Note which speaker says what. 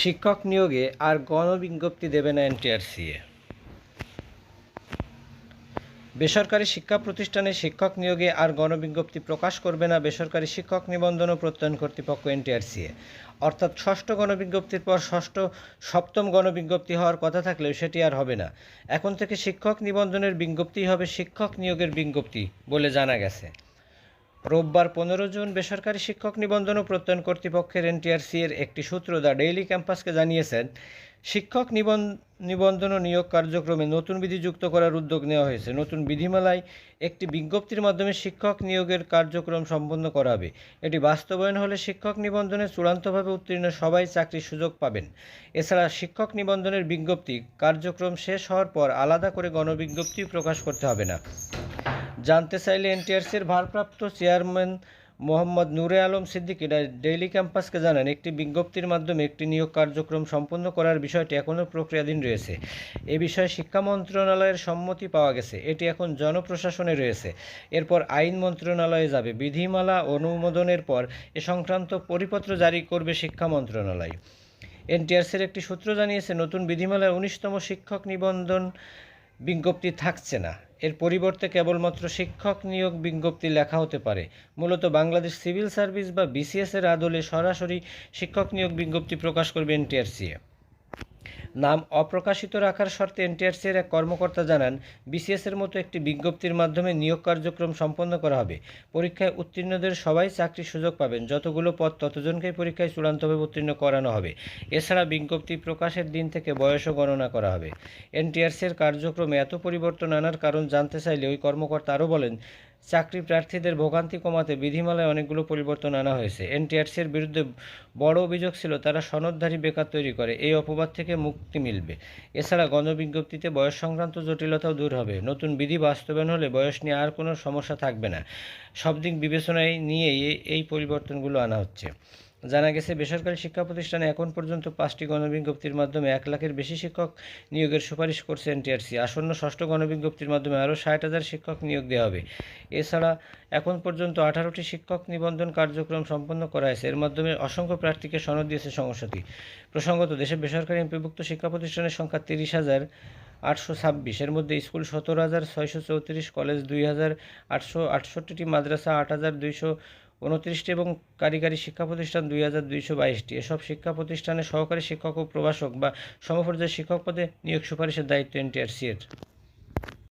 Speaker 1: শিক্ষক নিয়োগে আর গণবিজ্ঞপ্তি দেবে না এনটিআরসিএ। বেসরকারি শিক্ষা প্রতিষ্ঠানে শিক্ষক নিয়োগে আর গণবিজ্ঞপ্তি প্রকাশ করবে না বেসরকারি শিক্ষক নিবন্ধন ও প্রত্যয়ন কর্তৃপক্ষ এনটিআরসিএ। অর্থাৎ ষষ্ঠ গণবিজ্ঞপ্তির পর ষষ্ঠ সপ্তম গণবিজ্ঞপ্তি হওয়ার কথা থাকলেও সেটি আর হবে না। এখন থেকে শিক্ষক নিবন্ধনের বিজ্ঞপ্তি হবে শিক্ষক নিয়োগের বিজ্ঞপ্তি বলে জানা গেছে। রোববার পনেরো জুন বেসরকারি শিক্ষক নিবন্ধন ও প্রত্যয়ন কর্তৃপক্ষের এনটিআরসি এর একটি সূত্র দ্য ডেইলি ক্যাম্পাসকে জানিয়েছেন, শিক্ষক নিবন- নিবন্ধন ও নিয়োগ কার্যক্রমে নতুন বিধি যুক্ত করার উদ্যোগ নেওয়া হয়েছে। নতুন বিধিমালায় একটি বিজ্ঞপ্তির মাধ্যমে শিক্ষক নিয়োগের কার্যক্রম সম্পন্ন করা হবে এটি বাস্তবায়ন হলে শিক্ষক নিবন্ধনে চূড়ান্তভাবে উত্তীর্ণ সবাই চাকরির সুযোগ পাবেন। এছাড়া শিক্ষক নিবন্ধনের বিজ্ঞপ্তি কার্যক্রম শেষ হওয়ার পর আলাদা করে গণবিজ্ঞপ্তি প্রকাশ করতে হবে না। জানতে চাইলে এনটিআরসির ভারপ্রাপ্ত চেয়ারম্যান মোহাম্মদ নূরে আলম সিদ্দিকী ডেইলি ক্যাম্পাসকে জানান, একটি বিজ্ঞপ্তির মাধ্যমে একটি নিয়োগ কার্যক্রম সম্পন্ন করার বিষয়টি এখনও প্রক্রিয়াধীন রয়েছে। এ বিষয়ে শিক্ষা মন্ত্রণালয়ের সম্মতি পাওয়া গেছে। এটি এখন জনপ্রশাসনে রয়েছে। এরপর আইন মন্ত্রণালয়ে যাবে। বিধিমালা অনুমোদনের পর এ সংক্রান্ত পরিপত্র জারি করবে শিক্ষা মন্ত্রণালয়। এনটিআরসির একটি সূত্র জানিয়েছে, নতুন বিধিমালায় উনিশতম শিক্ষক নিবন্ধন বিজ্ঞপ্তি থাকছে না। এর পরিবর্তে কেবলমাত্র শিক্ষক নিয়োগ বিজ্ঞপ্তি লেখা হতে পারে। মূলত বাংলাদেশ সিভিল সার্ভিস বা বিসিএসের আদলে সরাসরি শিক্ষক নিয়োগ বিজ্ঞপ্তি প্রকাশ করবে এনটিআরসিএ নাম অপ্রকাশিত রাখার শর্তে এনটিআরসি এর এক কর্মকর্তা জানান, বিসিএসের মতো একটি বিজ্ঞপ্তির মাধ্যমে নিয়োগ কার্যক্রম সম্পন্ন করা হবে। পরীক্ষায় উত্তীর্ণদের সবাই চাকরির সুযোগ পাবেন। যতগুলো পদ ততজনকেই পরীক্ষায় চূড়ান্তভাবে উত্তীর্ণ করানো হবে। এছাড়া বিজ্ঞপ্তি প্রকাশের দিন থেকে বয়সও গণনা করা হবে। এনটিআরসির কার্যক্রমে এত পরিবর্তন আনার কারণ জানতে চাইলে ওই কর্মকর্তা আরও বলেন চাকরি প্রার্থীদের ভোগান্তি কমাতে বিধিমালায় অনেকগুলো পরিবর্তন আনা হয়েছে। এনটিআরসির বিরুদ্ধে বড় অভিযোগ ছিল, তারা সনদধারী বেকার তৈরি করে। এই অপবাদ থেকে মুক্তি মিলবে। এছাড়া গণবিজ্ঞপ্তিতে বয়স সংক্রান্ত জটিলতাও দূর হবে। নতুন বিধি বাস্তবায়ন হলে বয়স নিয়ে আর কোনো সমস্যা থাকবে না। সব দিক বিবেচনায় নিয়েই এই- এই পরিবর্তনগুলো আনা হচ্ছে। জানা গেছে, বেসরকারি শিক্ষা প্রতিষ্ঠানে এখন পর্যন্ত পাঁচটি গণবিজ্ঞপ্তির মাধ্যমে এক লাখের বেশি শিক্ষক নিয়োগের সুপারিশ করছে এনটিআরসি আসন্ন ষষ্ঠ গণবিজ্ঞপ্তির মাধ্যমে আরও ষাট হাজার শিক্ষক নিয়োগ দেওয়া হবে। এছাড়া এখন পর্যন্ত আঠারোটি শিক্ষক নিবন্ধন কার্যক্রম সম্পন্ন করা হয়েছে। এর মাধ্যমে অসংখ্য প্রার্থীকে সনদ দিয়েছে সংস্থাটি। প্রসঙ্গত, দেশে বেসরকারি এমপিভুক্ত শিক্ষা প্রতিষ্ঠানের সংখ্যা তিরিশ হাজার আটশো ছাব্বিশ। এর মধ্যে স্কুল সতেরো হাজার ছয়শো চৌত্রিশ, কলেজ দুই হাজার আটশো আটষট্টিটি, মাদ্রাসা আট হাজার দুইশো উনত্রিশটি এবং কারিগরি শিক্ষা প্রতিষ্ঠান দুই হাজার দুইশো বাইশটি। এসব শিক্ষা প্রতিষ্ঠানে সহকারী শিক্ষক ও প্রভাষক বা সমপর্যায়ের শিক্ষক পদে নিয়োগ সুপারিশের দায়িত্ব এনটিআরসি এর